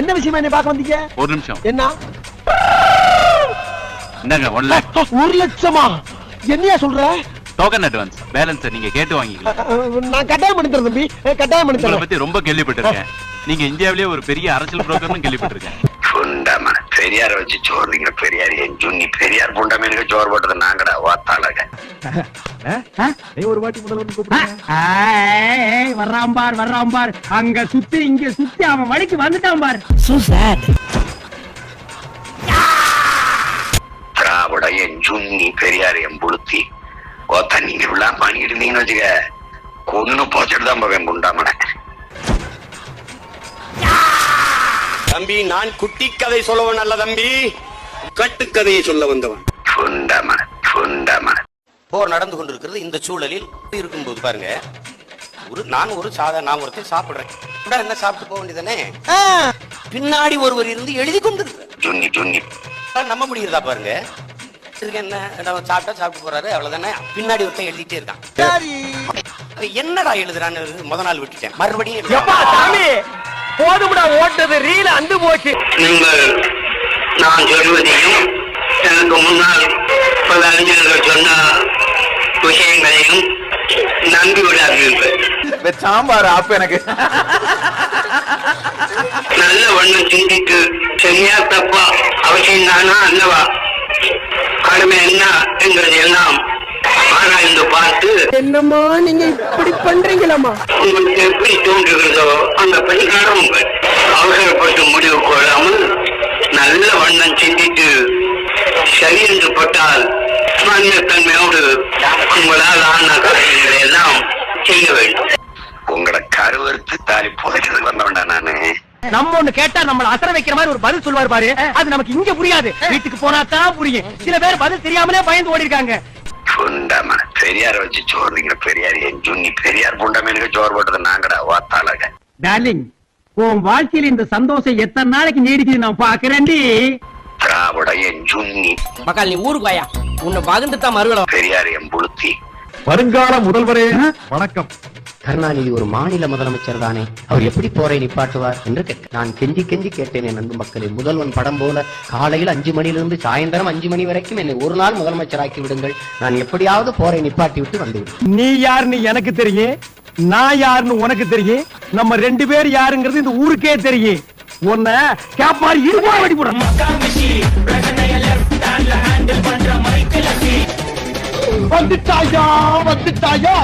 என்ன விஷயமா என்ன பார்க்க வந்தீங்க? ஒரு நிமிஷம். என்ன? ஒன் லேக் ஒரு லட்சமா? என்னையா சொல்ற? டோக்கன் அட்வான்ஸ் பேலன்ஸ் நீங்க கேட்டு வாங்கிக்கலாம் நான் கட்டாயம் பண்ணி தரேன் தம்பி கட்டாயம் பண்ணி தரேன் பத்தி ரொம்ப கேள்விப்பட்டிருக்கேன். நீங்க இந்தியாவிலேயே ஒரு பெரிய அரசியல் புரோக்கர்னு கேள்விப்பட்டிருக்கேன். புண்டம பெரியார வச்சு சோறுறீங்க பெரியார். என் ஜுன்னி பெரியார் புண்டமேனுக்கு சோறு போட்டது நாங்கடா ஓத்தாளக ஒரு வாட்டி முதல்ல கூப்பிடுங்க. ஏய், வர்றான் பார் வர்றான் பார். அங்க சுத்தி இங்க சுத்தி அவன் வழிக்கு வந்துட்டான் பார். திராவிட என் ஜுன்னி பெரியார் என் புளுத்தி. ஓத்தா நீங்க இப்படிலாம் பண்ணிட்டு இருந்தீங்கன்னு வச்சுக்க. கொன்னு போச்சுட்டு தான் போவேன் புண்டாமனை தம்பி நான் குட்டி கதை சொல்லவன் அல்ல தம்பி. கட்டுக்கதையை சொல்ல வந்தவன். புண்டமன போர் நடந்து கொண்டிருக்கிறது இந்த சூழலில். இருக்கும்போது பாருங்க ஒரு நான் ஒரு சாதா நான் ஒருத்தர் சாப்பிடுறேன். என்ன சாப்பிட்டு போக வேண்டியதானே பின்னாடி ஒருவர் இருந்து எழுதி கொண்டிருக்கிறார் நம்ப முடியுறதா பாருங்க? இதுக்கு என்ன நம்ம சாப்பிட்டா சாப்பிட்டு போறாரு அவ்வளவுதானே? பின்னாடி ஒருத்தன் எழுதிட்டே இருக்கான். என்னடா எழுதுறான்னு முத நாள் விட்டுட்டேன். மறுபடியும் சாமி போதும்டா ஓட்டது ரீல அந்து போச்சு. நீங்கள் நான் சொல்வதையும் எனக்கு முன்னால் பல அறிஞர்கள் சொன்ன விஷயங்களையும் நம்பி விடாதீர்கள். சாம்பார் ஆப்பு எனக்கு. நல்ல வண்ணம் சிந்தித்து சரியா தப்பா அவசியம் தானா அல்லவா? கடமை என்ன என்கிறது எல்லாம் ஆராய்ந்து பார்த்து என்னம்மா நீங்க இப்படி பண்றீங்களாமா உங்களுக்கு எப்படி தோன்றுகிறதோ அந்த பரிகாரம் உங்கள். அவசரப்பட்டு முடிவு கொள்ளாமல் நல்ல வண்ணம் சிந்தித்து சரி என்று பட்டால் தன்மையோடு உங்களால் ஆன காரியங்களை எல்லாம் செய்ய வேண்டும். உங்களை கருவறுத்து தாலி புதைச்சதுக்கு வந்தவன்டா நானு. நம்ம ஒண்ணு கேட்டா நம்மள அசர வைக்கிற மாதிரி ஒரு பதில் சொல்வார் பாரு. அது நமக்கு இங்க புரியாது. வீட்டுக்கு போனா தான் புரியும். சில பேர் பதில் தெரியாமலே பயந்து ஓடி இருக்காங்க புண்டமன பெரியார வச்சு சோறுறீங்க பெரியார். என் ஜுன்னி பெரியார் புண்டமேனுக்கு சோறு போட்டது நாங்கடா வாத்தாளக டார்லிங் உன் வாழ்க்கையில இந்த சந்தோஷம் எத்தனை நாளைக்கு நீடிக்குது நான் பாக்குறேன்டி. திராவிட என் ஜுன்னி. மக்கள் நீ ஊருக்கு வாயா. உன்னை பகிர்ந்து தான் மறுகலம் பெரியார் என் புளுத்தி. வருங்கால முதல்வரே வணக்கம். கருணாநிதி ஒரு மாநில முதலமைச்சர் தானே. அவர் எப்படி போரை நிப்பாட்டுவார் என்று கேட்க நான் கெஞ்சி கெஞ்சி கேட்டேன் என் அன்பு மக்களே. முதல்வன் படம் போல காலையில் அஞ்சு மணியிலிருந்து சாயந்தரம் அஞ்சு மணி வரைக்கும் என்னை ஒரு நாள் முதலமைச்சராக்கி விடுங்கள். நான் எப்படியாவது போரை நிப்பாட்டி விட்டு வந்து விடுவேன் நீ யாருன்னு எனக்கு தெரியும் நான் யாருன்னு உனக்கு தெரியும் நம்ம ரெண்டு பேர் யாருங்கிறது இந்த ஊருக்கே தெரியும் உன்னை கேப் மாதிரி இருபா வெடி வந்துட்டாயா வந்துட்டாயா?